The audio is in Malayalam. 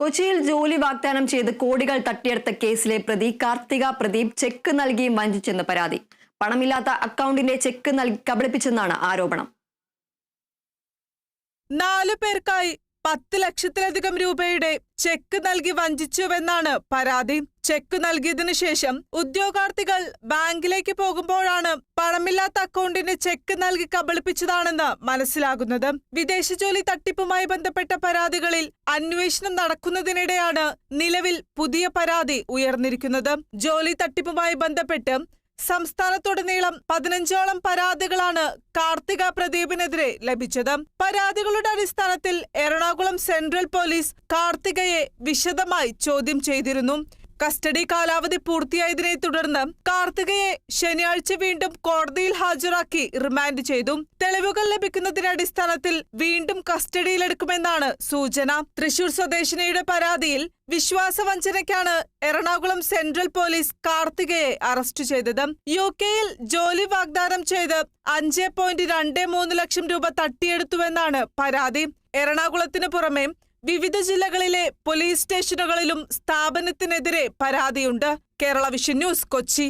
കൊച്ചിയിൽ ജോലി വാഗ്ദാനം ചെയ്ത് കോടികൾ തട്ടിയെടുത്ത കേസിലെ പ്രതി കാർത്തിക പ്രദീപ് ചെക്ക് നൽകി വഞ്ചിച്ചെന്ന് പരാതി. പണമില്ലാത്ത അക്കൗണ്ടിന്റെ ചെക്ക് നൽകി കബളിപ്പിച്ചെന്നാണ് ആരോപണം. നാലു പേർക്കായി പത്ത് ലക്ഷത്തിലധികം രൂപയുടെ ചെക്ക് നൽകി വഞ്ചിച്ചുവെന്നാണ് പരാതി. ചെക്ക് നൽകിയതിനു ശേഷം ഉദ്യോഗാർത്ഥികൾ ബാങ്കിലേക്ക് പോകുമ്പോഴാണ് പണമില്ലാത്ത അക്കൗണ്ടിന് ചെക്ക് നൽകി കബളിപ്പിച്ചതാണെന്ന് മനസ്സിലാകുന്നത്. വിദേശ ജോലി തട്ടിപ്പുമായി ബന്ധപ്പെട്ട പരാതികളിൽ അന്വേഷണം നടക്കുന്നതിനിടെയാണ് നിലവിൽ പുതിയ പരാതി ഉയർന്നിരിക്കുന്നത്. ജോലി തട്ടിപ്പുമായി ബന്ധപ്പെട്ട് സംസ്ഥാനത്തുടനീളം പതിനഞ്ചോളം പരാതികളാണ് കാർത്തിക പ്രദീപിനെതിരെ ലഭിച്ചത്. പരാതികളുടെ അടിസ്ഥാനത്തിൽ എറണാകുളം സെൻട്രൽ പോലീസ് കാർത്തികയെ വിശദമായി ചോദ്യം ചെയ്തിരുന്നു. കസ്റ്റഡി കാലാവധി പൂർത്തിയായതിനെ തുടർന്ന് കാർത്തികയെ ശനിയാഴ്ച വീണ്ടും കോടതിയിൽ ഹാജരാക്കി റിമാൻഡ് ചെയ്തു. തെളിവുകൾ ലഭിക്കുന്നതിന്റെ അടിസ്ഥാനത്തിൽ വീണ്ടും കസ്റ്റഡിയിലെടുക്കുമെന്നാണ് സൂചന. തൃശൂർ സ്വദേശിനിയുടെ പരാതിയിൽ വിശ്വാസവഞ്ചനയ്ക്കാണ് എറണാകുളം സെൻട്രൽ പോലീസ് കാർത്തികയെ അറസ്റ്റ് ചെയ്തത്. യു കെയിൽ ജോലി വാഗ്ദാനം ചെയ്ത് അഞ്ച് പോയിന്റ് രണ്ട് മൂന്ന് ലക്ഷം രൂപ തട്ടിയെടുത്തുവെന്നാണ് പരാതി. എറണാകുളത്തിന് പുറമെ വിവിധ ജില്ലകളിലെ പോലീസ് സ്റ്റേഷനുകളിലും സ്ഥാപനത്തിനെതിരെ പരാതിയുണ്ട്. Kerala Vision news Kochi.